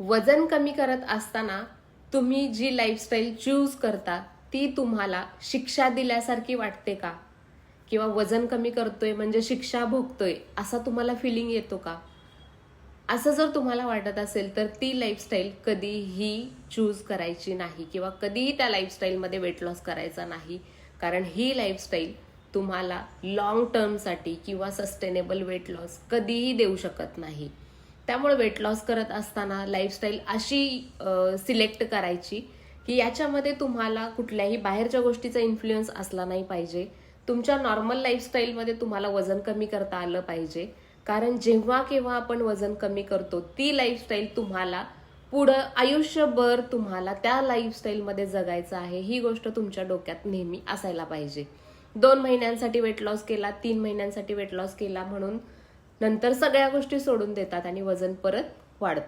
वजन कमी करत असताना तुम्ही जी लाईफस्टाईल चूज करता ती तुम्हाला शिक्षा दिल्यासारखी वाटते का? किंवा वजन कमी करतोय म्हणजे शिक्षा भोगतोय असा तुम्हाला फिलिंग येतो का? असं जर तुम्हाला वाटत असेल तर ती लाईफस्टाईल कधीही चूज करायची नाही किंवा कधीही त्या लाईफस्टाईलमध्ये वेट लॉस करायचा नाही. कारण ही लाईफस्टाईल तुम्हाला लॉंग टर्मसाठी किंवा सस्टेनेबल वेट लॉस कधीही देऊ शकत नाही. त्यामुळे वेट लॉस करत असताना लाईफस्टाईल अशी सिलेक्ट करायची की याच्यामध्ये तुम्हाला कुठल्याही बाहेरच्या गोष्टीचा इन्फ्लुएन्स असला नाही पाहिजे. तुमच्या नॉर्मल लाईफस्टाईलमध्ये तुम्हाला वजन कमी करता आलं पाहिजे. कारण जेव्हा केव्हा आपण वजन कमी करतो ती लाईफस्टाईल तुम्हाला पुढं आयुष्यभर तुम्हाला त्या लाईफस्टाईलमध्ये जगायचं आहे. ही गोष्ट तुमच्या डोक्यात नेहमी असायला पाहिजे. दोन महिन्यांसाठी वेट लॉस केला तीन महिन्यांसाठी वेट लॉस केला म्हणून नंतर सगळ्या गोष्टी सोडून देतात आणि वजन परत वाढतं.